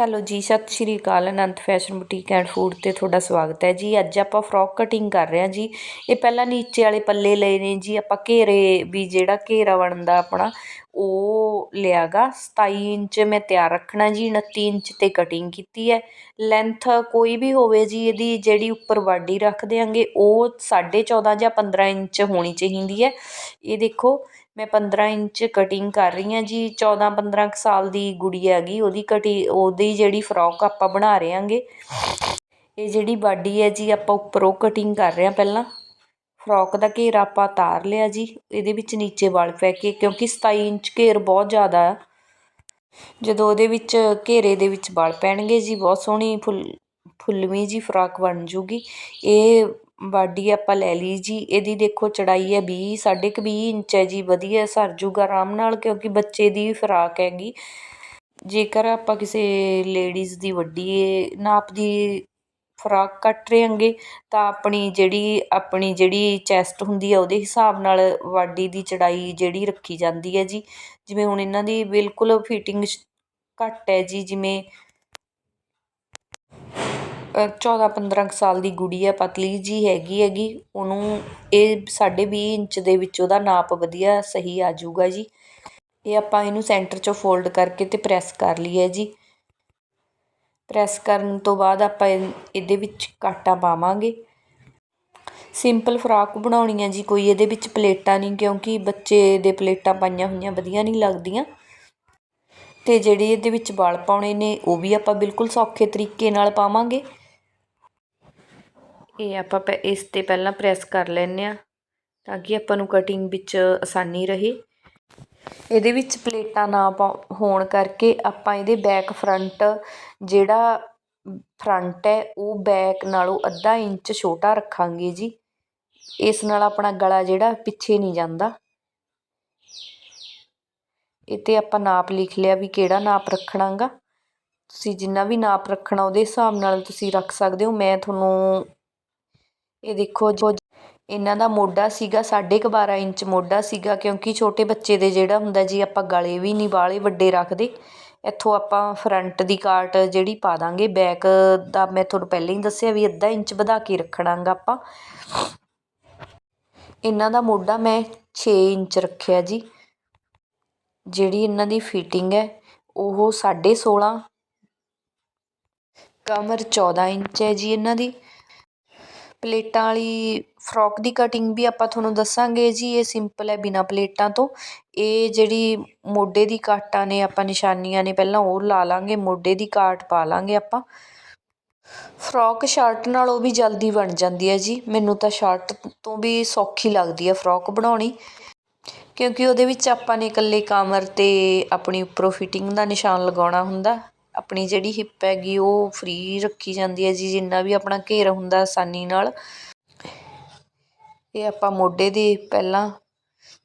Hello ji, ਸਤਿ ਸ਼੍ਰੀ ਅਕਾਲ, Anant fashion boutique and food ਤੇ ਤੁਹਾਡਾ ਸਵਾਗਤ ਹੈ ਜੀ। ਅੱਜ ਆਪਾਂ ਫਰੋਕ ਕਟਿੰਗ ਕਰ ਰਹੇ ਹਾਂ ਜੀ। ਇਹ ਪਹਿਲਾਂ ਨੀਚੇ ਵਾਲੇ ਪੱਲੇ ਲਏ ਨੇ ਜੀ। ਆਪਾਂ ਘੇਰੇ ਵੀ ਜਿਹੜਾ ਘੇਰਾ ਬਣਦਾ ਆਪਣਾ, ਉਹ ਲਿਆਗਾ। 27 ਇੰਚ ਮੈਂ ਤਿਆਰ ਰੱਖਣਾ ਜੀ। 29 ਇੰਚ ਤੇ ਕਟਿੰਗ ਕੀਤੀ ਹੈ। ਲੈਂਥ ਕੋਈ ਵੀ ਹੋਵੇ ਜੀ, ਇਹਦੀ ਜਿਹੜੀ ਉੱਪਰ ਵਾਢੀ ਰੱਖ ਦਿਆਂਗੇ, ਉਹ 14.5 ਜਾਂ 15 ਇੰਚ ਹੋਣੀ ਚਾਹੀਦੀ ਹੈ। ਇਹ ਦੇਖੋ ਮੈਂ 15 ਇੰਚ ਕਟਿੰਗ ਕਰ ਰਹੀ ਹਾਂ ਜੀ 14 15 ਕੁ ਸਾਲ ਦੀ ਗੁੜੀ ਹੈਗੀ, ਉਹਦੀ ਕਟੀ ਉਹਦੀ ਜਿਹੜੀ ਫਰੋਕ ਆਪਾਂ ਬਣਾ ਰਹੇ ਆਂਗੇ ਇਹ ਜਿਹੜੀ ਬਾਡੀ ਹੈ ਜੀ, ਆਪਾਂ ਉੱਪਰੋਂ ਕਟਿੰਗ ਕਰ ਰਹੇ ਹਾਂ ਪਹਿਲਾਂ। ਫਰੋਕ ਦਾ ਘੇਰਾ ਆਪਾਂ ਤਾਰ ਲਿਆ ਜੀ, ਇਹਦੇ ਵਿੱਚ ਨੀਚੇ ਵਲ ਪੈ ਕੇ, ਕਿਉਂਕਿ 27 ਇੰਚ ਘੇਰ ਬਹੁਤ ਜ਼ਿਆਦਾ ਆ। ਜਦੋਂ ਉਹਦੇ ਵਿੱਚ ਘੇਰੇ ਦੇ ਵਿੱਚ ਵਲ ਪੈਣਗੇ ਜੀ, ਬਹੁਤ ਸੋਹਣੀ ਫੁੱਲ, ਫੁੱਲਵੀਂ ਜੀ ਫਰਾਕ ਬਣ ਜੂਗੀ। ਇਹ ਬਾਡੀ ਆਪਾਂ ਲੈ ਲਈ ਜੀ। ਇਹਦੀ ਦੇਖੋ ਚੜਾਈ ਹੈ ਵੀਹ, ਸਾਢੇ ਕੁ ਵੀਹ ਇੰਚ ਹੈ ਜੀ। ਵਧੀਆ ਸਰ ਜੂਗਾ ਆਰਾਮ ਨਾਲ ਕਿਉਂਕਿ ਬੱਚੇ ਦੀ ਫਰਾਕ ਹੈਗੀ। ਜੇਕਰ ਆਪਾਂ ਕਿਸੇ ਲੇਡੀਜ਼ ਦੀ ਵੱਡੀ ਨਾਪ ਦੀ ਫਰਾਕ ਕੱਟ ਰਹੇ ਹਾਂਗੇ, ਤਾਂ ਆਪਣੀ ਜਿਹੜੀ ਆਪਣੀ ਜਿਹੜੀ ਚੈਸਟ ਹੁੰਦੀ ਆ, ਉਹਦੇ ਹਿਸਾਬ ਨਾਲ ਵਾਡੀ ਦੀ ਚੜਾਈ ਜਿਹੜੀ ਰੱਖੀ ਜਾਂਦੀ ਹੈ ਜੀ। ਜਿਵੇਂ ਹੁਣ ਇਹਨਾਂ ਦੀ ਬਿਲਕੁਲ ਫਿਟਿੰਗ ਘੱਟ ਹੈ ਜੀ, ਜਿਵੇਂ 14 15 ਕੁ ਸਾਲ ਦੀ ਗੁੜੀ ਹੈ ਪਤਲੀ ਜੀ ਹੈਗੀ ਹੈਗੀ, ਉਹਨੂੰ ਇਹ ਸਾਢੇ ਵੀਹ ਇੰਚ ਦੇ ਵਿੱਚ ਉਹਦਾ ਨਾਪ ਵਧੀਆ ਸਹੀ ਆ ਜਾਊਗਾ ਜੀ। ਇਹ ਆਪਾਂ ਇਹਨੂੰ ਸੈਂਟਰ 'ਚੋਂ ਫੋਲਡ ਕਰਕੇ ਅਤੇ ਪ੍ਰੈਸ ਕਰ ਲਈਏ ਜੀ। ਪ੍ਰੈਸ ਕਰਨ ਤੋਂ ਬਾਅਦ ਆਪਾਂ ਇਹਦੇ ਵਿੱਚ ਕਾਟਾ ਪਾਵਾਂਗੇ। ਸਿੰਪਲ ਫਰਾਕ ਬਣਾਉਣੀ ਹੈ ਜੀ, ਕੋਈ ਇਹਦੇ ਵਿੱਚ ਪਲੇਟਾਂ ਨਹੀਂ, ਕਿਉਂਕਿ ਬੱਚੇ ਦੇ ਪਲੇਟਾਂ ਪਾਈਆਂ ਹੋਈਆਂ ਵਧੀਆ ਨਹੀਂ ਲੱਗਦੀਆਂ। ਤੇ ਜਿਹੜੇ ਇਹਦੇ ਵਿੱਚ ਵਾਲ ਪਾਉਣੇ ਨੇ, ਉਹ ਵੀ ਆਪਾਂ ਬਿਲਕੁਲ ਸੌਖੇ ਤਰੀਕੇ ਨਾਲ ਪਾਵਾਂਗੇ। ਇਹ ਆਪਾਂ ਪ, ਇਸ ਤੇ ਪਹਿਲਾਂ ਪ੍ਰੈਸ ਕਰ ਲੈਂਦੇ ਹਾਂ ਤਾਂ ਕਿ ਆਪਾਂ ਨੂੰ ਕਟਿੰਗ ਵਿੱਚ ਆਸਾਨੀ ਰਹੇ। ਇਹਦੇ ਵਿੱਚ ਪਲੇਟਾਂ ਨਾ ਹੋਣ ਕਰਕੇ ਆਪਾਂ ਇਹਦੇ ਬੈਕ ਫਰੰਟ ਜਿਹੜਾ ਫਰੰਟ ਹੈ, ਉਹ ਬੈਕ ਨਾਲੋਂ ਅੱਧਾ ਇੰਚ ਛੋਟਾ ਰੱਖਾਂਗੇ ਜੀ। ਇਸ ਨਾਲ ਆਪਣਾ ਗਲਾ ਜਿਹੜਾ ਪਿੱਛੇ ਨਹੀਂ ਜਾਂਦਾ। ਇਹ ਤੇ ਆਪਾਂ ਨਾਪ ਲਿਖ ਲਿਆ ਵੀ ਕਿਹੜਾ ਨਾਪ ਰੱਖਣਾਗਾ। ਤੁਸੀਂ ਜਿੰਨਾ ਵੀ ਨਾਪ ਰੱਖਣਾ ਉਹਦੇ ਹਿਸਾਬ ਨਾਲ ਤੁਸੀਂ ਰੱਖ ਸਕਦੇ ਹੋ। ਮੈਂ ਤੁਹਾਨੂੰ ਇਹ ਦੇਖੋ ਜੋ ਇਹਨਾਂ ਦਾ ਮੋਢਾ ਸੀਗਾ, ਸਾਢੇ ਕੁ ਬਾਰਾਂ ਇੰਚ ਮੋਢਾ ਸੀਗਾ, ਕਿਉਂਕਿ ਛੋਟੇ ਬੱਚੇ ਦੇ ਜਿਹੜਾ ਹੁੰਦਾ ਜੀ, ਆਪਾਂ ਗਲੇ ਵੀ ਨਹੀਂ ਬਾਲੇ ਵੱਡੇ ਰੱਖਦੇ। ਇੱਥੋਂ ਆਪਾਂ ਫਰੰਟ ਦੀ ਕਾਟ ਜਿਹੜੀ ਪਾ ਦਾਂਗੇ ਬੈਕ ਦਾ ਮੈਂ ਤੁਹਾਨੂੰ ਪਹਿਲਾਂ ਹੀ ਦੱਸਿਆ ਵੀ ਅੱਧਾ ਇੰਚ ਵਧਾ ਕੇ ਰੱਖਣਾਗਾ ਆਪਾਂ। ਇਹਨਾਂ ਦਾ ਮੋਢਾ ਮੈਂ 6 ਇੰਚ ਰੱਖਿਆ ਜੀ। ਜਿਹੜੀ ਇਹਨਾਂ ਦੀ ਫਿਟਿੰਗ ਹੈ, ਉਹ 16.5 ਕਮਰ 14 ਇੰਚ ਹੈ ਜੀ ਇਹਨਾਂ ਦੀ। ਪਲੇਟਾਂ ਵਾਲੀ ਫਰੋਕ ਦੀ ਕਟਿੰਗ ਵੀ ਆਪਾਂ ਤੁਹਾਨੂੰ ਦੱਸਾਂਗੇ ਜੀ, ਇਹ ਸਿੰਪਲ ਹੈ ਬਿਨਾਂ ਪਲੇਟਾਂ ਤੋਂ। ਇਹ ਜਿਹੜੀ ਮੋਢੇ ਦੀ ਕਾਟਾਂ ਨੇ, ਆਪਾਂ ਨਿਸ਼ਾਨੀਆਂ ਨੇ, ਪਹਿਲਾਂ ਉਹ ਲਾ ਲਾਂਗੇ, ਮੋਢੇ ਦੀ ਕਾਟ ਪਾ ਲਾਂਗੇ ਆਪਾਂ। ਫਰੋਕ ਸ਼ਰਟ ਨਾਲੋਂ ਵੀ ਜਲਦੀ ਬਣ ਜਾਂਦੀ ਹੈ ਜੀ। ਮੈਨੂੰ ਤਾਂ ਸ਼ਰਟ ਤੋਂ ਵੀ ਸੌਖੀ ਲੱਗਦੀ ਹੈ ਫਰੋਕ ਬਣਾਉਣੀ। ਕਿਉਂਕਿ ਉਹਦੇ ਵਿੱਚ ਆਪਾਂ ਨੇ ਇਕੱਲੇ ਕਮਰ ਤੇ ਆਪਣੀ ਉੱਪਰੋਂ ਫਿਟਿੰਗ ਦਾ ਨਿਸ਼ਾਨ ਲਗਾਉਣਾ ਹੁੰਦਾ। ਆਪਣੀ ਜਿਹੜੀ ਹਿੱਪ ਹੈਗੀ ਉਹ ਫਰੀ ਰੱਖੀ ਜਾਂਦੀ ਹੈ ਜੀ, ਜਿੰਨਾ ਵੀ ਆਪਣਾ ਘੇਰਾ ਹੁੰਦਾ ਆਸਾਨੀ ਨਾਲ। ਇਹ ਆਪਾਂ ਮੋਢੇ ਦੀ ਪਹਿਲਾਂ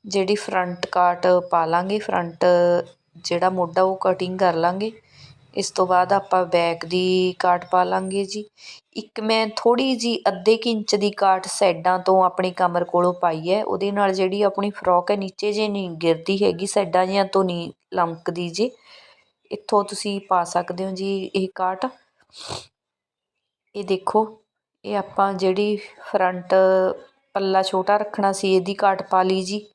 ਜਿਹੜੀ ਫਰੰਟ ਕਾਟ ਪਾ ਲਾਂਗੇ ਫਰੰਟ ਜਿਹੜਾ ਮੋਢਾ ਉਹ ਕਟਿੰਗ ਕਰ ਲਾਂਗੇ। ਇਸ ਤੋਂ ਬਾਅਦ ਆਪਾਂ ਬੈਕ ਦੀ ਕਾਟ ਪਾ ਲਾਂਗੇ ਜੀ। ਇੱਕ ਮੈਂ ਥੋੜੀ ਜੀ ਅੱਧੇ ਕਿ ਇੰਚ ਦੀ ਕਾਟ ਸਾਈਡਾਂ ਤੋਂ ਆਪਣੀ ਕਮਰ ਕੋਲੋਂ ਪਾਈ ਹੈ। ਉਹਦੇ ਨਾਲ ਜਿਹੜੀ ਆਪਣੀ ਫਰੋਕ ਹੈ, ਨੀਚੇ ਜੇ ਨਹੀਂ ਗਿਰਦੀ ਹੈਗੀ, ਸਾਈਡਾਂ ਜਿਹਾਂ ਤੋਂ ਨਹੀਂ ਲਮਕਦੀ ਜੀ। ਇੱਥੋਂ ਤੁਸੀਂ ਪਾ ਸਕਦੇ ਹੋ ਜੀ ਇਹ ਕਾਟ ਇਹ ਦੇਖੋ, ਇਹ ਆਪਾਂ ਜਿਹੜੀ ਫਰੰਟ ਪੱਲਾ ਛੋਟਾ ਰੱਖਣਾ ਸੀ, ਇਹਦੀ ਕਾਟ ਪਾ ਲਈ ਜੀ।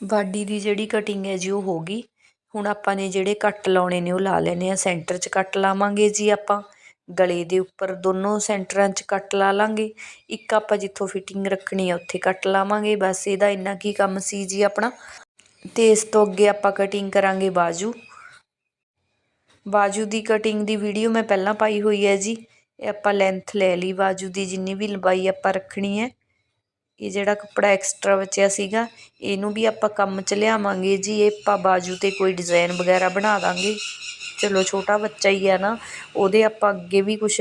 ਬਾਡੀ ਦੀ ਜਿਹੜੀ ਕਟਿੰਗ ਹੈ ਜੀ, ਉਹ ਹੋ ਗਈ। ਹੁਣ ਆਪਾਂ ਨੇ ਜਿਹੜੇ ਕੱਟ ਲਾਉਣੇ ਨੇ, ਉਹ ਲਾ ਲੈਣੇ ਆ। ਸੈਂਟਰ 'ਚ ਕੱਟ ਲਾਵਾਂਗੇ ਜੀ ਆਪਾਂ। ਗਲੇ ਦੇ ਉੱਪਰ ਦੋਨੋਂ ਸੈਂਟਰਾਂ 'ਚ ਕੱਟ ਲਾ ਲਾਂਗੇ। ਇੱਕ ਆਪਾਂ ਜਿੱਥੋਂ ਫਿਟਿੰਗ ਰੱਖਣੀ ਆ, ਉੱਥੇ ਕੱਟ ਲਾਵਾਂਗੇ। ਬਸ ਇਹਦਾ ਇੰਨਾ ਕੀ ਕੰਮ ਸੀ ਜੀ ਆਪਣਾ। ਤੇ ਇਸ ਤੋਂ ਅੱਗੇ ਆਪਾਂ ਕਟਿੰਗ ਕਰਾਂਗੇ ਬਾਜੂ। ਬਾਜੂ ਦੀ ਕਟਿੰਗ ਦੀ ਵੀਡੀਓ ਮੈਂ ਪਹਿਲਾਂ ਪਾਈ ਹੋਈ ਹੈ ਜੀ। ਇਹ ਆਪਾਂ ਲੈਂਥ ਲੈ ਲਈ ਬਾਜੂ ਦੀ ਜਿੰਨੀ ਵੀ ਲੰਬਾਈ ਆਪਾਂ ਰੱਖਣੀ ਹੈ। ਇਹ ਜਿਹੜਾ ਕੱਪੜਾ ਐਕਸਟਰਾ ਬਚਿਆ ਸੀਗਾ, ਇਹਨੂੰ ਵੀ ਆਪਾਂ ਕੰਮ 'ਚ ਲਿਆਵਾਂਗੇ ਜੀ। ਇਹ ਆਪਾਂ ਬਾਜੂ 'ਤੇ ਕੋਈ ਡਿਜ਼ਾਈਨ ਵਗੈਰਾ ਬਣਾ ਦਾਂਗੇ। ਚਲੋ ਛੋਟਾ ਬੱਚਾ ਹੀ ਆ ਨਾ, ਉਹਦੇ ਆਪਾਂ ਅੱਗੇ ਵੀ ਕੁਝ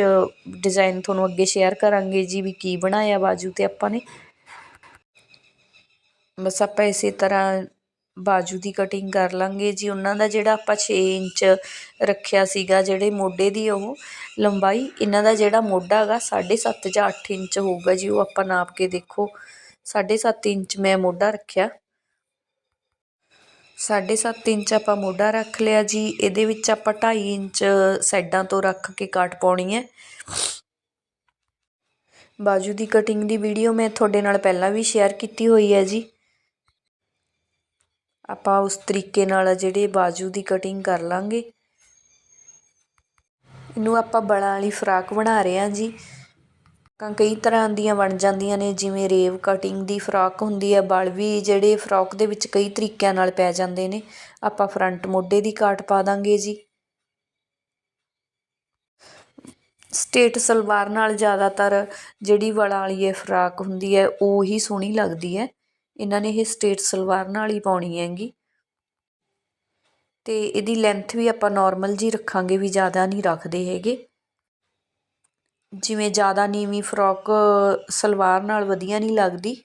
ਡਿਜ਼ਾਈਨ ਤੁਹਾਨੂੰ ਅੱਗੇ ਸ਼ੇਅਰ ਕਰਾਂਗੇ ਜੀ ਵੀ ਕੀ ਬਣਾਇਆ ਬਾਜੂ 'ਤੇ ਆਪਾਂ ਨੇ। ਬਸ ਆਪਾਂ ਇਸੇ ਤਰ੍ਹਾਂ ਬਾਜੂ ਦੀ ਕਟਿੰਗ ਕਰ ਲਾਂਗੇ। ਜੀ, ਉਹਨਾਂ ਦਾ ਜਿਹੜਾ ਆਪਾਂ ਛੇ ਇੰਚ ਰੱਖਿਆ ਸੀਗਾ, ਜਿਹੜੇ ਮੋਢੇ ਦੀ ਉਹ ਲੰਬਾਈ, ਇਹਨਾਂ ਦਾ ਜਿਹੜਾ ਮੋਢਾ ਹੈਗਾ 7.5 ਜਾਂ ਅੱਠ ਇੰਚ ਹੋਊਗਾ ਜੀ, ਉਹ ਆਪਾਂ ਨਾਪ ਕੇ ਦੇਖੋ। 7.5 ਇੰਚ ਮੈਂ ਮੋਢਾ ਰੱਖਿਆ। 7.5 ਇੰਚ ਆਪਾਂ ਮੋਢਾ ਰੱਖ ਲਿਆ ਜੀ। ਇਹਦੇ ਵਿੱਚ ਆਪਾਂ 2.5 ਇੰਚ ਸਾਈਡਾਂ ਤੋਂ ਰੱਖ ਕੇ ਕਾਟ ਪਾਉਣੀ ਹੈ। ਬਾਜੂ ਦੀ ਕਟਿੰਗ ਦੀ ਵੀਡੀਓ ਮੈਂ ਤੁਹਾਡੇ ਨਾਲ ਪਹਿਲਾਂ ਵੀ ਸ਼ੇਅਰ ਕੀਤੀ ਹੋਈ ਹੈ ਜੀ। ਆਪਾਂ ਉਸ ਤਰੀਕੇ ਨਾਲ ਜਿਹੜੇ ਬਾਜੂ ਦੀ ਕਟਿੰਗ ਕਰ ਲਾਂਗੇ। ਇਹਨੂੰ ਆਪਾਂ ਬਲਾਂ ਵਾਲੀ ਫਰਾਕ ਬਣਾ ਰਹੇ ਹਾਂ ਜੀ। ਤਾਂ ਕਈ ਤਰ੍ਹਾਂ ਦੀਆਂ ਬਣ ਜਾਂਦੀਆਂ ਨੇ, ਜਿਵੇਂ ਰੇਵ ਕਟਿੰਗ ਦੀ ਫਰਾਕ ਹੁੰਦੀ ਹੈ, ਬਲ ਵੀ ਜਿਹੜੇ ਫਰਾਕ ਦੇ ਵਿੱਚ ਕਈ ਤਰੀਕਿਆਂ ਨਾਲ ਪੈ ਜਾਂਦੇ ਨੇ। ਆਪਾਂ ਫਰੰਟ ਮੋਢੇ ਦੀ ਕਾਟ ਪਾ ਦਾਂਗੇ ਜੀ। ਸਟੇਟ ਸਲਵਾਰ ਨਾਲ ਜ਼ਿਆਦਾਤਰ ਜਿਹੜੀ ਵਲਾਂ ਵਾਲੀ ਇਹ ਫਰਾਕ ਹੁੰਦੀ ਹੈ, ਉਹ ਹੀ ਸੋਹਣੀ ਲੱਗਦੀ ਹੈ। ਇਹਨਾਂ ਨੇ ਇਹ ਸਟੇਟ ਸਲਵਾਰ ਨਾਲ ਹੀ ਪਾਉਣੀ ਹੈਗੀ। ਤੇ ਇਹਦੀ ਲੈਂਥ ਵੀ ਆਪਾਂ ਨਾਰਮਲ ਜੀ ਰੱਖਾਂਗੇ ਵੀ ਜ਼ਿਆਦਾ ਨਹੀਂ ਰੱਖਦੇ ਹੈਗੇ। ਜਿਵੇਂ ਜ਼ਿਆਦਾ ਨੀਵੀਂ ਫਰੋਕ ਸਲਵਾਰ ਨਾਲ ਵਧੀਆ ਨਹੀਂ ਲੱਗਦੀ,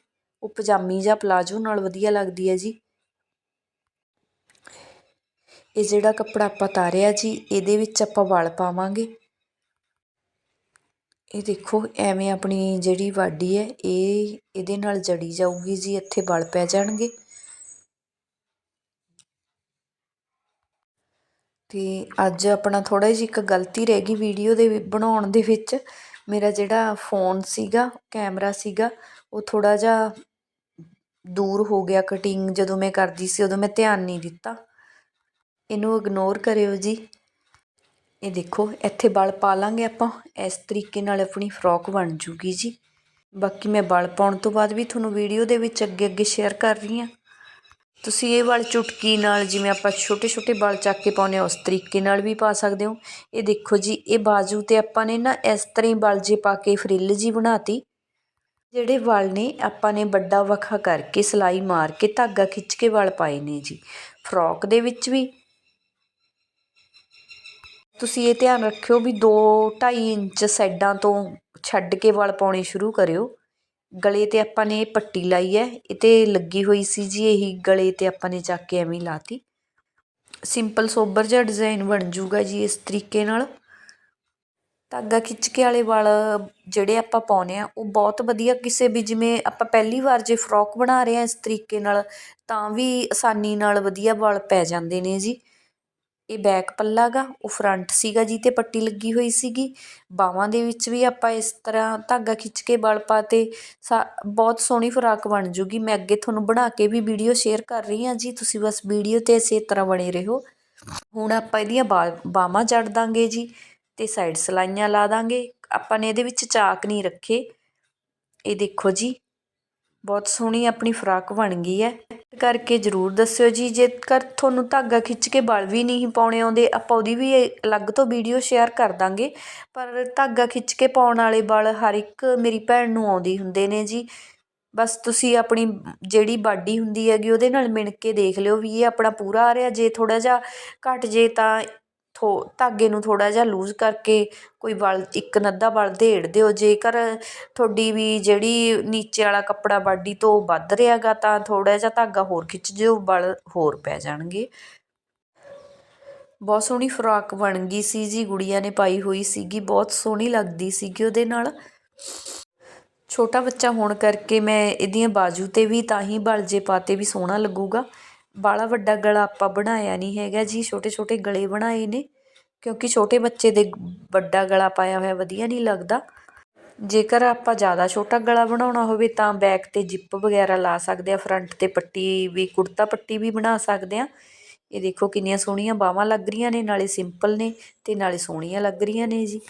ਉਹ ਪਜਾਮੀ ਜਾਂ ਪਲਾਜੋ ਨਾਲ ਵਧੀਆ ਲੱਗਦੀ ਹੈ ਜੀ। ਇਹ ਜਿਹੜਾ ਕੱਪੜਾ ਆਪਾਂ ਤਾਰਿਆ ਜੀ, ਇਹਦੇ ਵਿੱਚ ਆਪਾਂ ਵਲ ਪਾਵਾਂਗੇ। ਇਹ ਦੇਖੋ, ਐਵੇਂ ਆਪਣੀ ਜਿਹੜੀ ਵਾਢੀ ਹੈ, ਇਹ ਇਹਦੇ ਨਾਲ ਜੜੀ ਜਾਊਗੀ ਜੀ, ਇੱਥੇ ਵਲ ਪੈ ਜਾਣਗੇ। ਤੇ ਅੱਜ ਆਪਣਾ ਥੋੜਾ ਜਿਹਾ ਇੱਕ ਗਲਤੀ ਰਹਿ ਗਈ ਵੀਡੀਓ ਦੇ ਬਣਾਉਣ ਦੇ ਵਿੱਚ। ਮੇਰਾ ਜਿਹੜਾ ਫੋਨ ਸੀਗਾ, ਕੈਮਰਾ ਸੀਗਾ, ਉਹ ਥੋੜਾ ਜਿਹਾ ਦੂਰ ਹੋ ਗਿਆ ਕਟਿੰਗ ਜਦੋਂ ਮੈਂ ਕਰਦੀ ਸੀ, ਉਦੋਂ ਮੈਂ ਧਿਆਨ ਨਹੀਂ ਦਿੱਤਾ। ਇਹਨੂੰ ਇਗਨੋਰ ਕਰਿਓ ਜੀ। ਇਹ ਦੇਖੋ, ਇੱਥੇ ਬਲ ਪਾ ਲਾਂਗੇ ਆਪਾਂ। ਇਸ ਤਰੀਕੇ ਨਾਲ ਆਪਣੀ ਫਰੋਕ ਬਣ ਜੂਗੀ ਜੀ। ਬਾਕੀ ਮੈਂ ਬਲ ਪਾਉਣ ਤੋਂ ਬਾਅਦ ਵੀ ਤੁਹਾਨੂੰ ਵੀਡੀਓ ਦੇ ਵਿੱਚ ਅੱਗੇ ਅੱਗੇ ਸ਼ੇਅਰ ਕਰ ਰਹੀ ਹਾਂ। ਤੁਸੀਂ ਇਹ ਵਾਲ ਚੁਟਕੀ ਨਾਲ ਜਿਵੇਂ ਆਪਾਂ ਛੋਟੇ ਛੋਟੇ ਵਾਲ ਚੱਕ ਕੇ ਪਾਉਂਦੇ ਆ ਉਸ ਤਰੀਕੇ ਨਾਲ ਵੀ ਪਾ ਸਕਦੇ ਹੋ। ਇਹ ਦੇਖੋ ਜੀ, ਇਹ ਬਾਜੂ ਤੇ ਆਪਾਂ ਨੇ ਨਾ ਇਸ ਤਰ੍ਹਾਂ ਹੀ ਬਲ ਜੇ ਪਾ ਕੇ ਫਰਿੱਲ ਜੀ ਬਣਾਤੀ, ਜਿਹੜੇ ਵਾਲ ਨੇ ਆਪਾਂ ਨੇ ਵੱਡਾ ਵਖਾ ਕਰਕੇ ਸਲਾਈ ਮਾਰ ਕੇ ਧਾਗਾ ਖਿੱਚ ਕੇ ਵਾਲ ਪਾਏ ਨੇ ਜੀ। ਫਰੋਕ ਦੇ ਵਿੱਚ ਵੀ ਤੁਸੀਂ ਇਹ ਧਿਆਨ ਰੱਖਿਓ ਵੀ ਦੋ ਢਾਈ ਇੰਚ ਸਾਈਡਾਂ ਤੋਂ ਛੱਡ ਕੇ ਵਾਲ ਪਾਉਣੇ ਸ਼ੁਰੂ ਕਰਿਓ। ਗਲੇ ਤੇ ਆਪਾਂ ਨੇ ਪੱਟੀ ਲਾਈ ਹੈ। ਇਹ ਤੇ ਲੱਗੀ ਹੋਈ ਸੀ ਜੀ ਇਹੀ ਗਲੇ ਤੇ ਆਪਾਂ ਨੇ ਚੱਕ ਕੇ ਐਵੇਂ ਲਾਤੀ। ਸਿੰਪਲ ਸੋਬਰ ਜਿਹਾ ਡਿਜ਼ਾਈਨ ਬਣ ਜੂਗਾ ਜੀ ਇਸ ਤਰੀਕੇ ਨਾਲ। ਧਾਗਾ ਖਿੱਚ ਕੇ ਵਾਲੇ ਵਾਲ ਜਿਹੜੇ ਆਪਾਂ ਪਾਉਨੇ ਆ, ਉਹ ਬਹੁਤ ਵਧੀਆ ਕਿਸੇ ਵੀ ਜਿਵੇਂ ਆਪਾਂ ਪਹਿਲੀ ਵਾਰ ਜੇ ਫਰੋਕ ਬਣਾ ਰਹੇ ਆ ਇਸ ਤਰੀਕੇ ਨਾਲ, ਤਾਂ ਵੀ ਆਸਾਨੀ ਨਾਲ ਵਧੀਆ ਵਾਲ ਪੈ ਜਾਂਦੇ ਨੇ ਜੀ। ਇਹ ਬੈਕ ਪੱਲਾ ਗਾ, ਉਹ ਫਰੰਟ ਸੀਗਾ ਜੀ ਤੇ ਪੱਟੀ ਲੱਗੀ ਹੋਈ ਸੀਗੀ। ਬਾਹਵਾਂ ਦੇ ਵਿੱਚ ਵੀ ਆਪਾਂ ਇਸ ਤਰ੍ਹਾਂ ਧਾਗਾ ਖਿੱਚ ਕੇ ਬਲ ਸਾ, ਬਹੁਤ ਸੋਹਣੀ ਫਰਾਕ ਬਣ ਜੂਗੀ। ਮੈਂ ਅੱਗੇ ਤੁਹਾਨੂੰ ਬਣਾ ਕੇ ਵੀ ਵੀਡੀਓ ਸ਼ੇਅਰ ਕਰ ਰਹੀ ਹਾਂ ਜੀ, ਤੁਸੀਂ ਬਸ ਵੀਡੀਓ ਤੇ ਇਸੇ ਤਰ੍ਹਾਂ ਬਣੇ ਰਹੋ। ਹੁਣ ਆਪਾਂ ਇਹਦੀਆਂ ਬਾਹਾਂ ਜੜ ਦਾਂਗੇ ਜੀ ਤੇ ਸਾਈਡ ਸਲਾਈਆਂ ਲਾ ਦਾਂਗੇ। ਆਪਾਂ ਨੇ ਇਹਦੇ ਵਿੱਚ ਚਾਕ ਨਹੀਂ ਰੱਖੇ। ਇਹ ਦੇਖੋ ਜੀ ਬਹੁਤ ਸੋਹਣੀ ਆਪਣੀ ਫਰਾਕ ਬਣ ਗਈ ਹੈ। ਕਰਕੇ ਜ਼ਰੂਰ ਦੱਸਿਓ ਜੀ, ਜੇਕਰ ਤੁਹਾਨੂੰ ਧਾਗਾ ਖਿੱਚ ਕੇ ਬਲ ਵੀ ਨਹੀਂ ਪਾਉਣੇ ਆਉਂਦੇ, ਆਪਾਂ ਉਹਦੀ ਵੀ ਅਲੱਗ ਤੋਂ ਵੀਡੀਓ ਸ਼ੇਅਰ ਕਰ ਦਾਂਗੇ। ਪਰ ਧਾਗਾ ਖਿੱਚ ਕੇ ਪਾਉਣ ਵਾਲੇ ਬਲ ਹਰ ਇੱਕ ਮੇਰੀ ਭੈਣ ਨੂੰ ਆਉਂਦੀ ਹੁੰਦੇ ਨੇ ਜੀ। ਬਸ ਤੁਸੀਂ ਆਪਣੀ ਜਿਹੜੀ ਬਾਡੀ ਹੁੰਦੀ ਹੈਗੀ, ਉਹਦੇ ਨਾਲ ਮਿਣ ਕੇ ਦੇਖ ਲਿਓ ਵੀ ਇਹ ਆਪਣਾ ਪੂਰਾ ਆ ਰਿਹਾ। ਜੇ ਥੋੜਾ ਜਿਹਾ ਘਟ ਜੇ ਤਾਂ ਥੋ, ਧਾਗੇ ਨੂੰ ਥੋੜ੍ਹਾ ਜਿਹਾ ਲੂਜ਼ ਕਰਕੇ ਕੋਈ ਵਲ, ਇੱਕ ਅੱਧਾ ਵਲ ਦੇੜ ਦਿਓ। ਜੇਕਰ ਤੁਹਾਡੀ ਵੀ ਜਿਹੜੀ ਨੀਚੇ ਵਾਲਾ ਕੱਪੜਾ ਬਾਡੀ ਤੋਂ ਵੱਧ ਰਿਹਾ ਗਾ ਤਾਂ ਥੋੜ੍ਹਾ ਜਿਹਾ ਧਾਗਾ ਹੋਰ ਖਿੱਚ ਦਿਓ ਵਲ ਹੋਰ ਪੈ ਜਾਣਗੇ। ਬਹੁਤ ਸੋਹਣੀ ਫਰਾਕ ਬਣ ਗਈ ਸੀ ਜੀ, ਗੁੜੀਆ ਨੇ ਪਾਈ ਹੋਈ ਸੀਗੀ। ਬਹੁਤ ਸੋਹਣੀ ਲੱਗਦੀ ਸੀਗੀ ਉਹਦੇ ਨਾਲ। ਛੋਟਾ ਬੱਚਾ ਹੋਣ ਕਰਕੇ ਮੈਂ ਇਹਦੀਆਂ ਬਾਜੂ ਤੇ ਵੀ, ਤਾਂ ਹੀ ਬਲਜੇ ਪਾਤੇ ਵੀ ਸੋਹਣਾ ਲੱਗੂਗਾ। ਬਾਲਾ ਵੱਡਾ ਗਲਾ ਆਪਾਂ ਬਣਾਇਆ ਨਹੀਂ ਹੈਗਾ ਜੀ, ਛੋਟੇ ਛੋਟੇ ਗਲੇ ਬਣਾਏ ਨੇ, ਕਿਉਂਕਿ ਛੋਟੇ ਬੱਚੇ ਦੇ ਵੱਡਾ ਗਲਾ ਪਾਇਆ ਹੋਇਆ ਵਧੀਆ ਨਹੀਂ ਲੱਗਦਾ। ਜੇਕਰ ਆਪਾਂ ਜ਼ਿਆਦਾ ਛੋਟਾ ਗਲਾ ਬਣਾਉਣਾ ਹੋਵੇ ਤਾਂ ਬੈਕ ਤੇ ਜਿੱਪ ਵਗੈਰਾ ਲਾ ਸਕਦੇ ਆ, ਫਰੰਟ ਤੇ ਪੱਟੀ ਵੀ, ਕੁੜਤਾ ਪੱਟੀ ਵੀ ਬਣਾ ਸਕਦੇ ਆ। ਇਹ ਦੇਖੋ ਕਿੰਨੀਆਂ ਸੋਹਣੀਆਂ ਬਾਹਾਂ ਲੱਗ ਰਹੀਆਂ ਨੇ, ਨਾਲੇ ਸਿੰਪਲ ਨੇ ਤੇ ਨਾਲੇ ਸੋਹਣੀਆਂ ਲੱਗ ਰਹੀਆਂ ਨੇ ਜੀ।